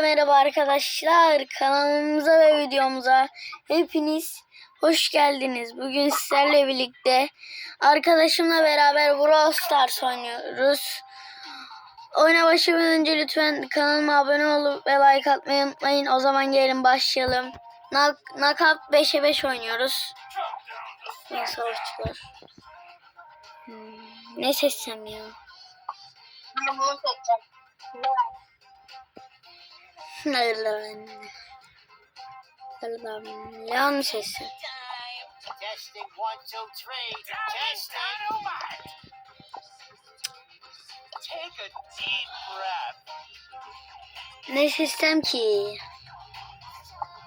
Merhaba arkadaşlar. Kanalımıza ve videomuza hepiniz hoş geldiniz. Bugün sizlerle birlikte arkadaşımla beraber Brawl Stars oynuyoruz. Oyuna başlamadan önce lütfen kanalıma abone olup ve like atmayı unutmayın. O zaman gelin başlayalım. Knockout 5'e 5 oynuyoruz. Ya savaşçılar. Hmm, ne seçsem ya? Ben bunu. Deep breath. Ne seçsem ki?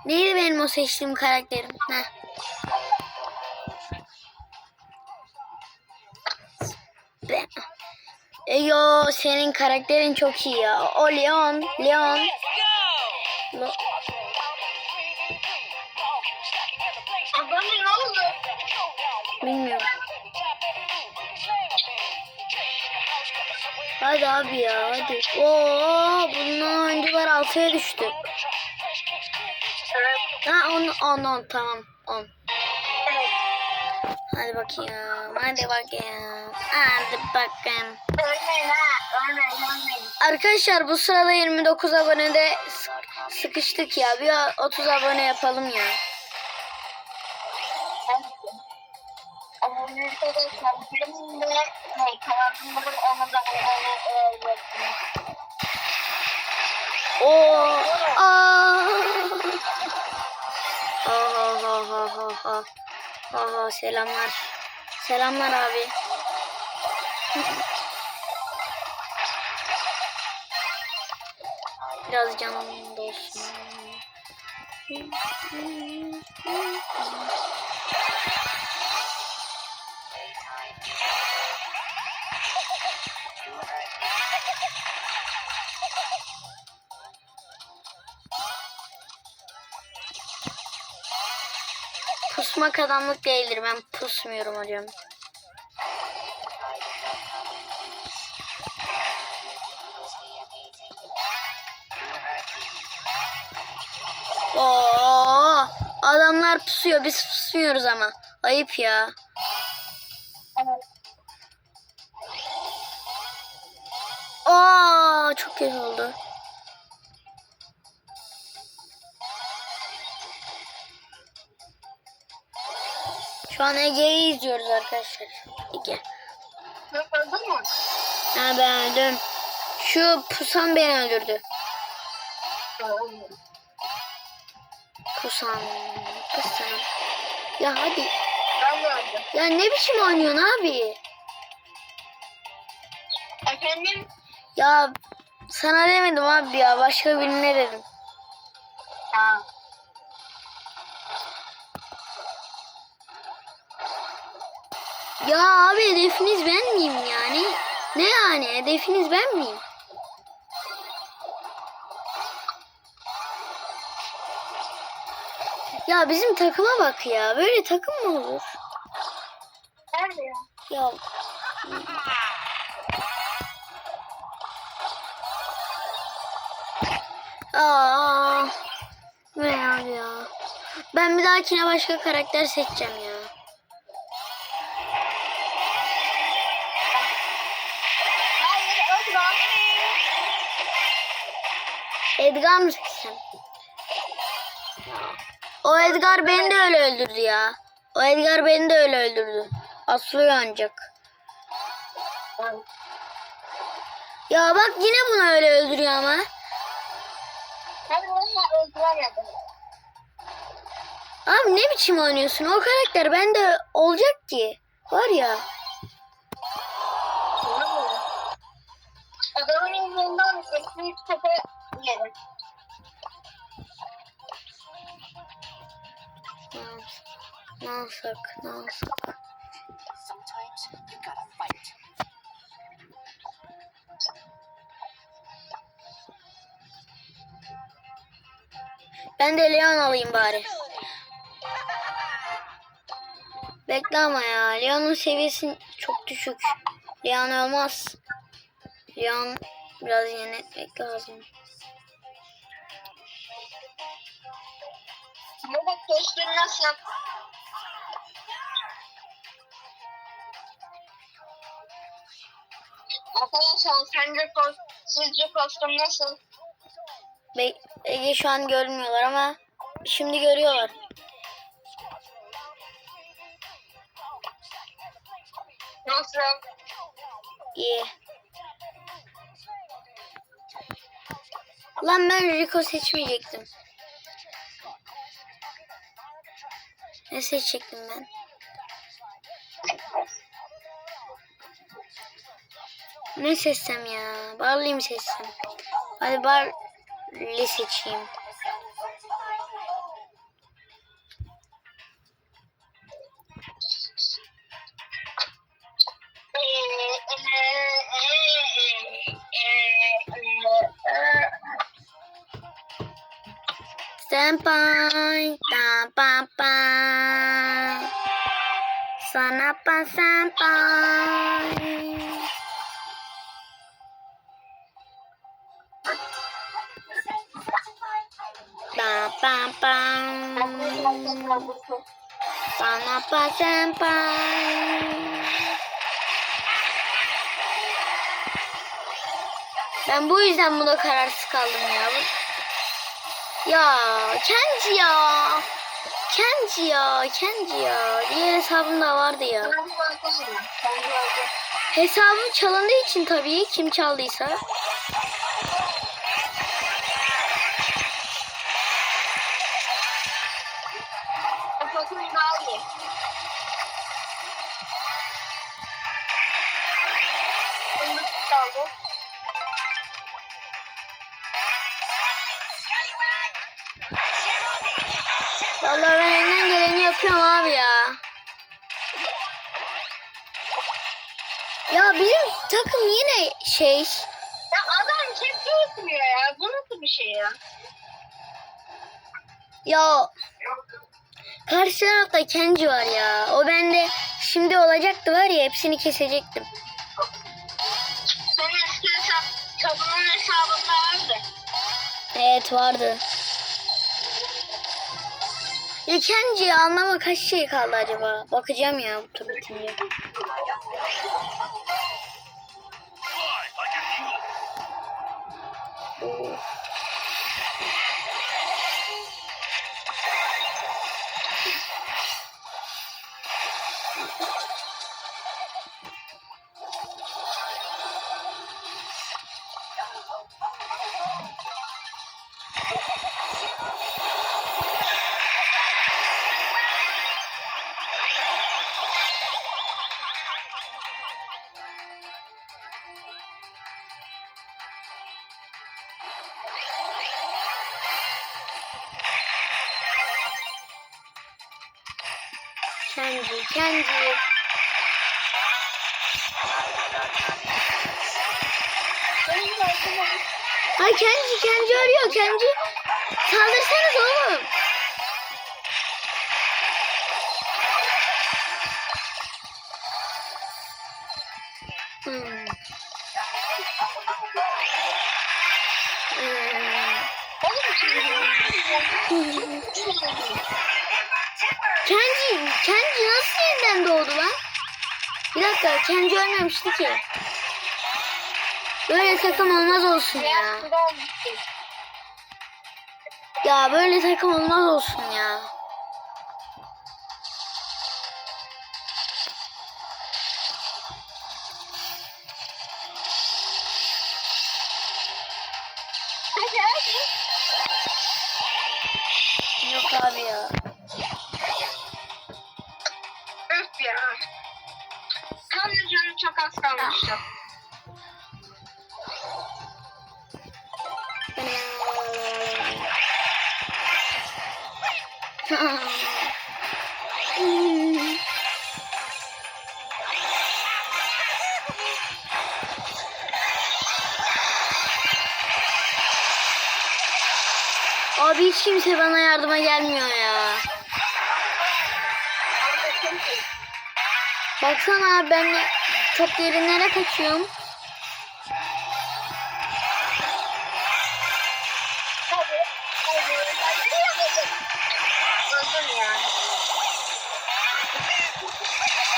Neydi benim o seçtiğim karakterim? Heh. Ben. Eyo senin karakterin çok iyi ya. O Leon. Leon. Az önce ne oldu? Bilmiyorum. Hadi abi ya hadi. Oo bundan oyuncular altıya düştü. Evet. Ha on on on tamam on. Evet. Hadi bakayım. Hadi bakayım. Hadi bakayım. Arkadaşlar bu sırada 29 abonede sıkıştık ya. Bir 30 abone yapalım ya. Oo. Aa. Ha ha ha ha ha ha. Ha ha selamlar. Selamlar abi. Biraz canım dolsun. Pusmak adamlık değildir. Ben pusmuyorum hocam. Oo, adamlar pusuyor. Biz pusmuyoruz ama. Ayıp ya. Evet. Aa, çok kötü oldu. Şu an Ege'yi izliyoruz arkadaşlar. Ege. Öldün mü? Ha ben öldüm. Şu pusan beni öldürdü. Öldüm. Pusan. Pusan. Ya hadi. Ya ne biçim oynuyorsun abi? Efendim? Ya sana demedim abi ya. Başka birine dedim. Ha. Ya abi hedefiniz ben miyim yani? Ne yani hedefiniz ben miyim? Ya bizim takıma bak ya. Böyle takım mı olur? Nerede ya? Ya Aa, ne abi ya? Ben bir dahakine başka karakter seçeceğim ya. Edgar mı seçsem? O Edgar beni de öyle öldürdü ya. O Edgar beni de öyle öldürdü. Aslıyor ancak. Ya bak yine bunu öyle öldürüyor ama. Ben bunu öldüremedim. Abi ne biçim oynuyorsun? O karakter bende olacak ki. Var ya. Adamın yüzünden eski tepe yedim. Ne yapsak? Ne fight. Ben de Leon alayım bari. Bekle ama ya. Leon'un seviyesi çok düşük. Leon olmaz. Leon biraz yönetmek lazım. Kostüm nasıl? Arkadaşlar sence kos sizce kostüm nasıl? Be Ege şu an görmüyorlar ama şimdi görüyorlar. Nasıl? İyi. Lan ben Rico seçmeyecektim. Ne seçecektim ben? Ne seçsem ya? Barley mi seçsem? Hadi Barley seçeyim. Senpai, senpai. Pa pa pa. Sana pa senpai. Ben bu yüzden buna kararsız kaldım ya. Ya Kenji ya. Kenji ya. Kenji ya. Diğer hesabım da vardı ya. Hesabım çalındığı için tabii kim çaldıysa. Vallahi ben elimden geleni yapıyorum abi ya. Ya bizim takım yine şey. Ya adam kepçe oturuyor ya. Bu nasıl bir şey ya? Ya karşı tarafta Kenji var ya. O bende şimdi olacaktı var ya hepsini kesecektim. Senin eski hesap kadının hesabında vardı. Evet vardı. Ya Kenji'yi anlama kaç şey kaldı acaba? Bakacağım ya bu tur bitince. Kenji. Ay Kenji, Kenji arıyor Kenji. Saldırsanız oğlum. Hmm. Hmm. Kenji, Kenji nasıl yeniden doğdu lan? Bir dakika, Kenji ölmemişti ki. Böyle takım olmaz olsun ya. Ya böyle takım olmaz olsun ya. Abi hiç kimse bana yardıma gelmiyor ya. Baksana abi ben çok derinlere kaçıyorum.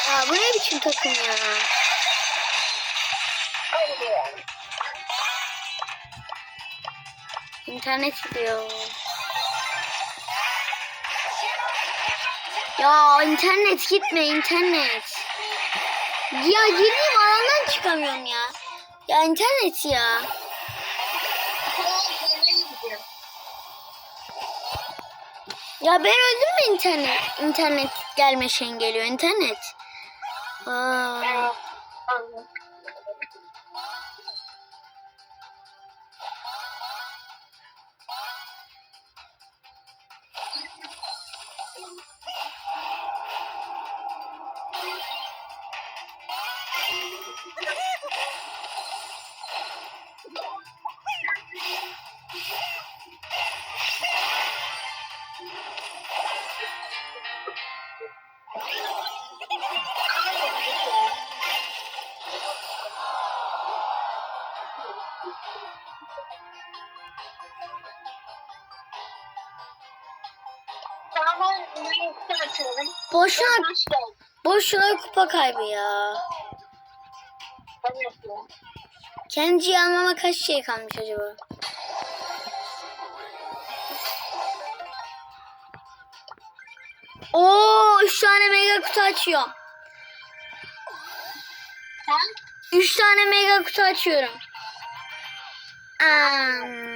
Ya bu ne biçim takım ya? İnternet gidiyor. Ya internet gitme internet. Ya gireyim alandan çıkamıyorum ya. Ya internet ya. Ya ben öldüm mü internet? İnternet gelme şeyin geliyor internet. Aa. Kupa kaybı ya. Ben. Kendi almama kaç şey kalmış acaba? Oo, üç tane mega kutu açıyorum. Sen? Üç tane mega kutu açıyorum. Am.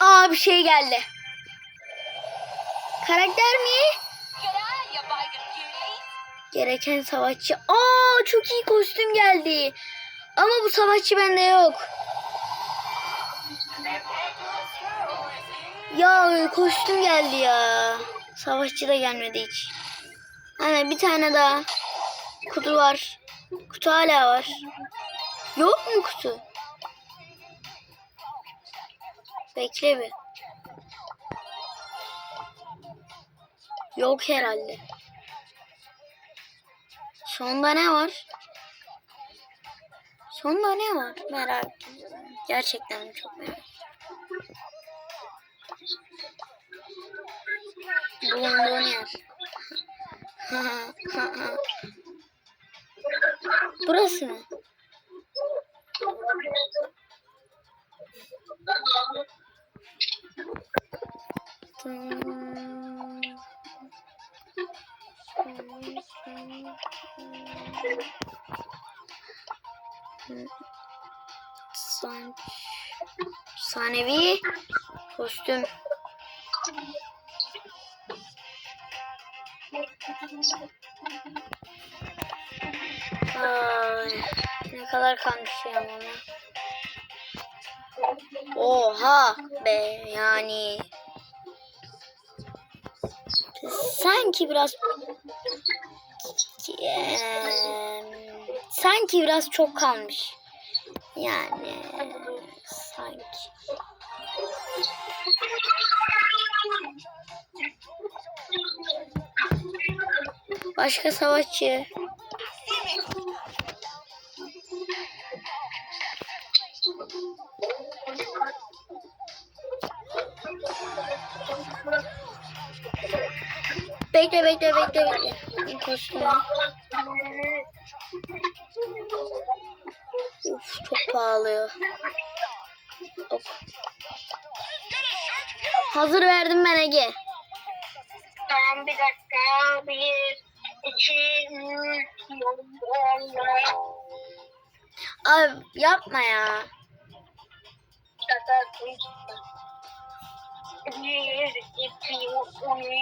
Aa bir şey geldi. Karakter mi? Gereken savaşçı. Aa çok iyi kostüm geldi. Ama bu savaşçı bende yok. Ya kostüm geldi ya. Savaşçı da gelmedi hiç. Hani bir tane daha. Kutu var. Kutu hala var. Yok mu kutu? Bekle bir. Yok herhalde. Sonda ne var? Sonda ne var? Merak ediyorum. Gerçekten çok merak ediyorum. Bulunduğun yer. Burası mı? Kostüm. Ay, ne kadar kalmış ya bana. Oha be yani. Sanki biraz sanki biraz çok kalmış. Yani. Başka savaşçı. Bekle bekle bekle bekle. Kostümü. Uf çok pahalı. Hop. Hazır verdim ben Ege. Tamam bir dakika. Bir, iki, Abi yapma ya. Bir, iki,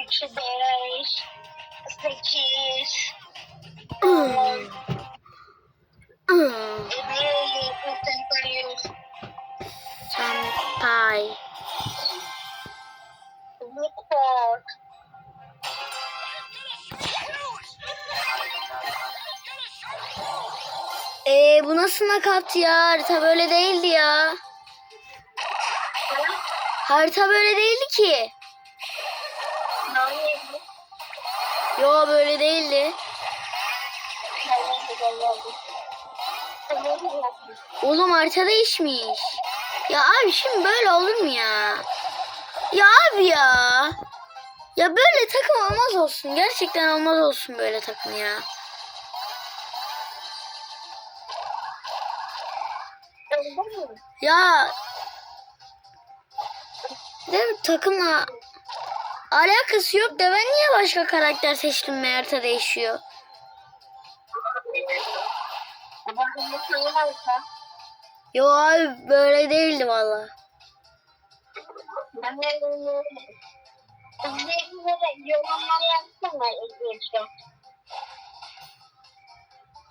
üç, beş, sekiz, Hmm. Hmm. Dokuz, Ee, bu nasıl nakat ya? Harita böyle değildi ya. Harita böyle değildi ki. Yo böyle değildi. Oğlum harita değişmiş. Ya abi şimdi böyle olur mu ya? Ya abi ya. Ya böyle takım olmaz olsun. Gerçekten olmaz olsun böyle takım ya. Ya de takımla alakası yok da ben niye başka karakter seçtim Mert'e değişiyor. Yo abi böyle değildi valla. İzleyicilere yorumlar yapsana izleyiciler.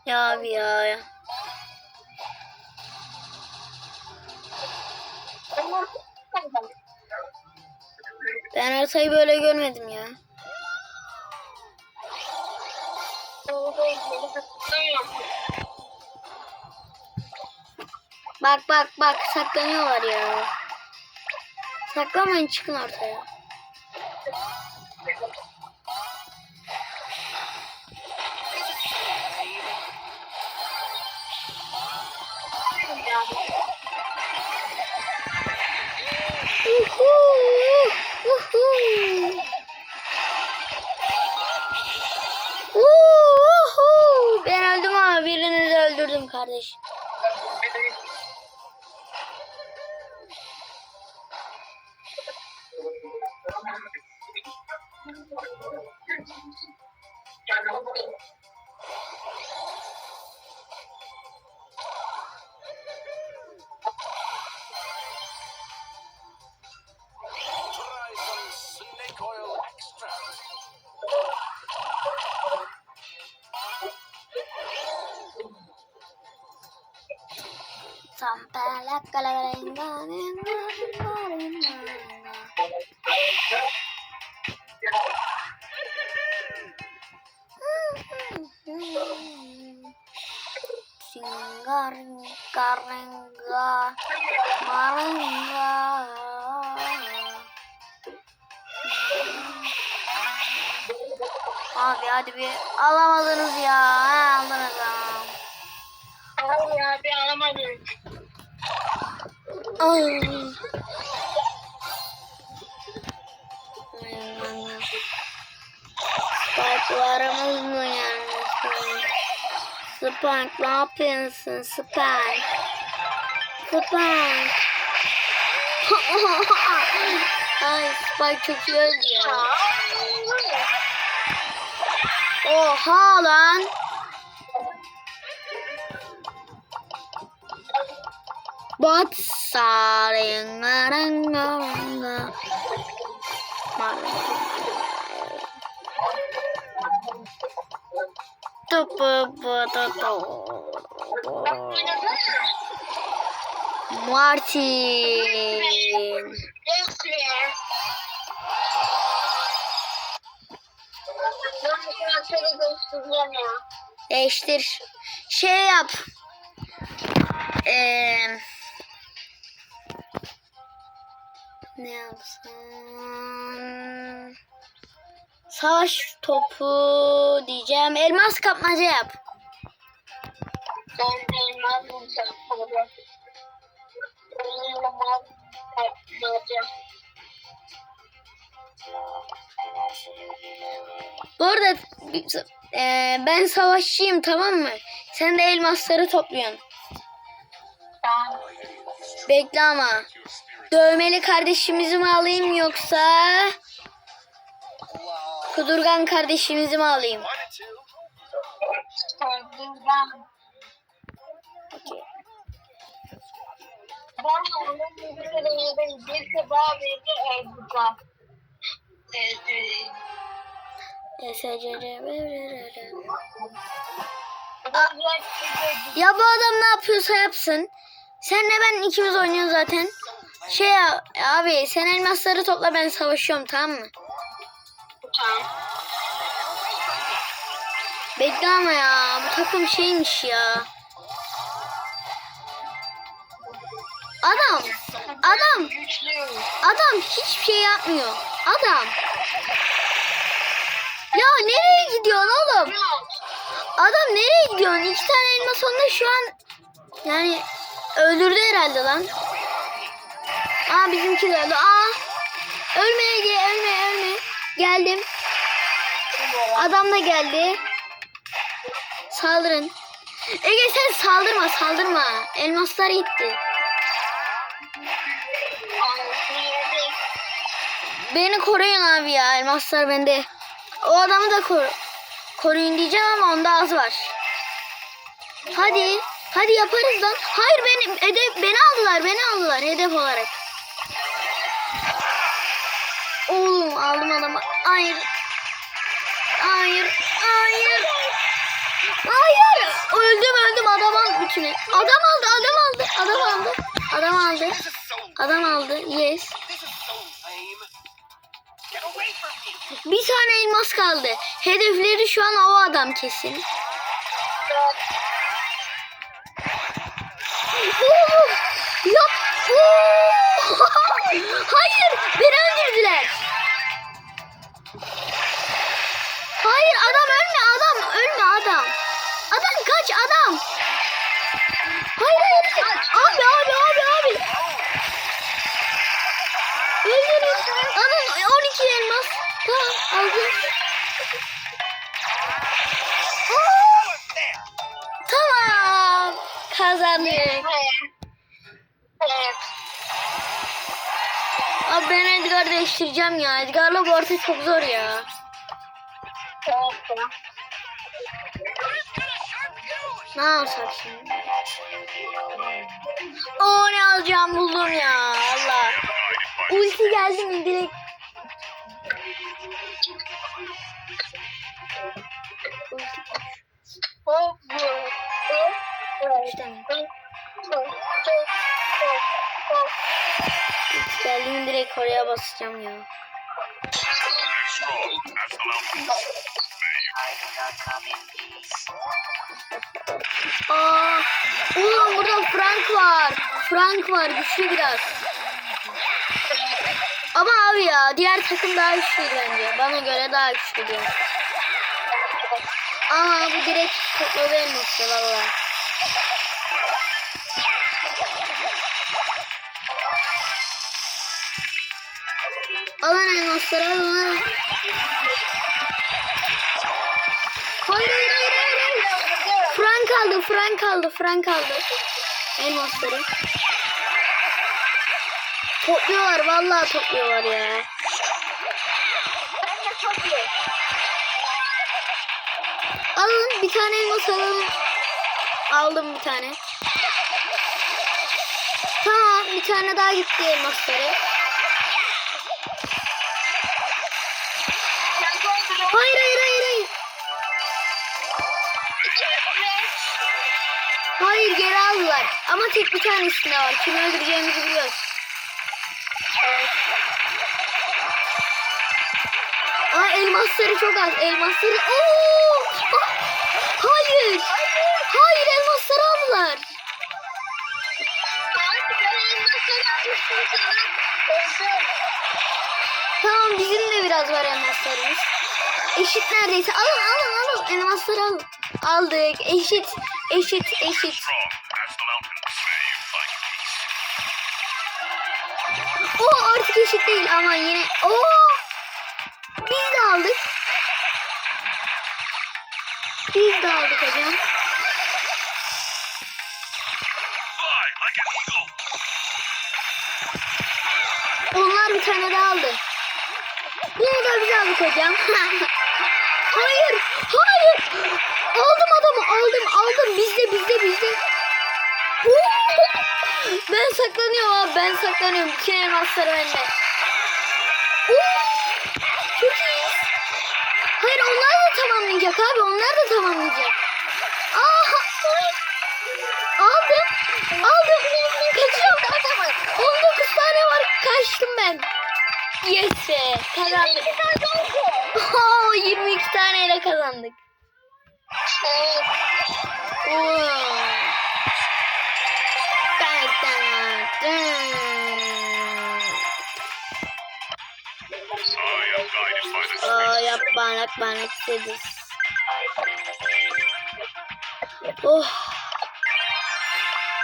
Ya abi ya. Ben haritayı böyle görmedim ya. Bak bak bak saklanıyorlar ya. Saklamayın çıkın ortaya. Uhu, uhu. Uhu. Ben öldüm ama birini de öldürdüm kardeş. Sampalak kalagarenga Singar karenga marenga Abi hadi bir alamadınız ya. Ha, aldınız ama. Hayır abi alamadım. Ay. Spike'larımız mı yani? Spike ne yapıyorsun Spike? Spike. Ay Spike çok iyi öldü. Oha lan. Bat sarengaranga. Martin. Değiştir. Şey yap. Ee, ne yapsam? Savaş topu diyeceğim. Elmas kapmaca yap. Ben elmas bulacağım. Elmas bulacağım. Bu arada e, ben savaşçıyım tamam mı? Sen de elmasları topluyorsun. Bekle ama. Dövmeli kardeşimizi mi alayım yoksa kudurgan kardeşimizi mi alayım? Ben. Bir. Bir elbise. Ben Ya bu adam ne yapıyorsa yapsın. Senle ben ikimiz oynuyoruz zaten. Şey abi sen elmasları topla ben savaşıyorum tamam mı? Bekle ama ya bu takım şeymiş ya. Adam, adam, adam hiçbir şey yapmıyor. Adam. Ya nereye gidiyorsun oğlum? Adam nereye gidiyorsun? İki tane elmas onda şu an yani öldürdü herhalde lan. Aa bizimki de. Aa. Ölme Ege ölme ölme. Geldim. Adam da geldi. Saldırın. Ege sen saldırma saldırma. Elmaslar gitti. Beni koruyun abi ya. Elmaslar bende. O adamı da koru. Koruyun diyeceğim ama onda az var. Hadi. Hadi yaparız lan. Hayır beni hedef beni aldılar. Beni aldılar hedef olarak. Oğlum aldım adamı. Hayır. Hayır. Hayır. Hayır. Öldüm öldüm adam aldı bütünü. Adam aldı adam aldı. Adam aldı. Adam aldı. Adam aldı. Yes. Bir tane elmas kaldı. Hedefleri şu an o adam kesin. Oo! Yap. Oo! Hayır, adam. Hayır, hayır. Abi, abi, abi, abi. Öldürün. Alın 12 elmas. Tamam, aldım. Tamam. Kazandık. Evet. Abi ben Edgar değiştireceğim ya. Edgar'la bu arada çok zor ya. Ne yapsak şimdi? Oo ne alacağım buldum ya. Allah. Ulti geldi mi direkt. Ulti Hop, hop, hop, hop. üç tane. Hop, hop, hop, hop. Ulti geldi mi direkt oraya basacağım ya. Aa, ulan burada Frank var. Frank var güçlü biraz. Ama abi ya diğer takım daha güçlü bence. Bana göre daha güçlü diyor. Aa bu direkt topladı elması valla. Alın elmasları alın. Hayır. Frank aldı, Frank aldı, Frank aldı. Elmasları. Topluyorlar, vallahi topluyorlar ya. Alın bir tane elmas alalım. Aldım bir tane. Tamam bir tane daha gitti elmasları. Ama tek bir tanesinde var. Kimi öldüreceğimizi biliyoruz. Aa elmasları çok az. Elmasları. Oo! Ah! Hayır. Hayır elmasları aldılar. Tamam bizim de biraz var elmaslarımız. Eşit neredeyse. Alın alın alın. Elmasları alın. Aldık. Eşit. Eşit. Eşit. O artık eşit değil ama yine. Oo! Biz de aldık. Biz de aldık hocam. Onlar bir tane daha aldı. Bunu da biz aldık hocam. hayır, hayır. Aldım adamı, aldım, aldım. Bizde, bizde, bizde. Ben saklanıyorum abi, ben saklanıyorum. Bütün elmasları bende. Çok iyi. Hayır, onlar da tamamlayacak abi, onlar da tamamlayacak. Aa! Aldım, aldım. Kaçıyorum adamı. 19 tane var, kaçtım ben. Yes be, kazandık. Oo, 22 taneyle kazandık. Oo. Aa, yapma, yapma, yapma. Oh.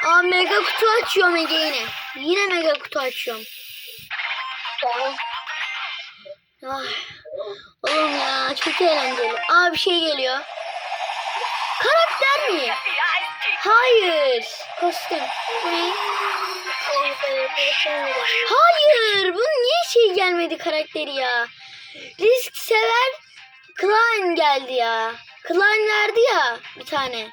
Aa mega kutu açıyorum Ege yine. Yine mega kutu açıyorum. Ay. Oğlum ya çok eğlenceli. Aa bir şey geliyor. Karakter mi? Hayır. Kostüm. Ne? Hayır. Bunun niye şey gelmedi karakteri ya? Risk sever Klein geldi ya. Klein verdi ya bir tane.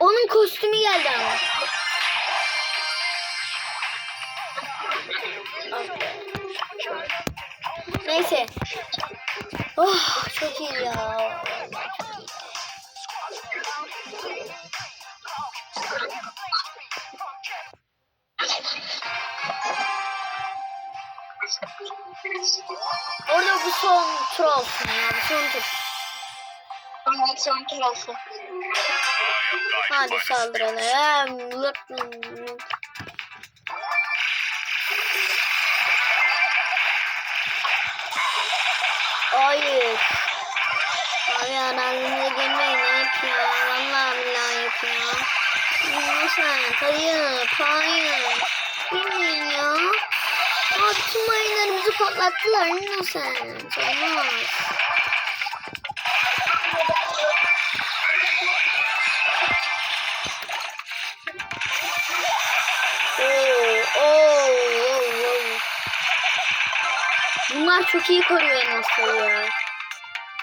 Onun kostümü geldi ama. Neyse. Oh çok iyi ya. Orada bu son tur olsun ya. Bu son tur. Tamam son tur olsun. Hadi saldıralım. Hayır. Abi arazimize girmeyin hep ya. Vallahi billahi hep ya. Lütfen hayır, hayır. Bilmeyin ya. Abi tüm mayınlarımızı patlattılar. Innocent. Olmaz. Bunlar çok iyi koruyor elmasları ya.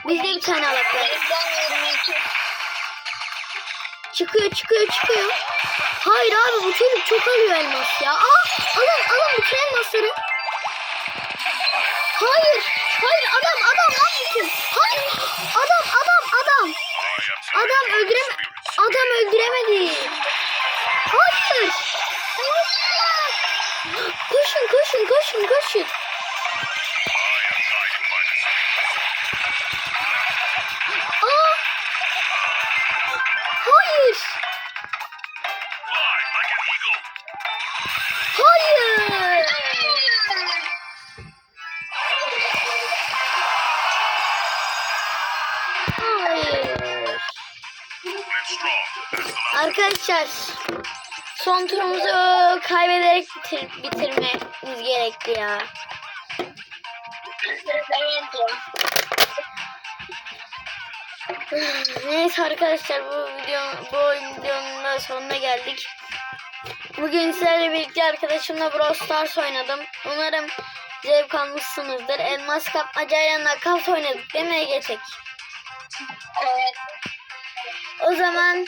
Bizde bir tane 22. Çıkıyor çıkıyor çıkıyor. Hayır abi bu çocuk çok alıyor elmas ya. Aa alın alın bütün elmasları. Hayır. Hayır adam adam bütün. Hayır. Adam adam adam. Adam öldürem adam öldüremedi. Hayır. Koşun koşun koşun koşun. Aa! Hayır. Hayır. Arkadaşlar son turumuzu kaybederek bitir, bitirmemiz gerekti ya. Neyse arkadaşlar bu video bu videonun da sonuna geldik. Bugün sizlerle birlikte arkadaşımla Brawl Stars oynadım. Umarım zevk almışsınızdır. Elmas kapmacayla nakavt oynadık değil mi Egetek? Evet. O zaman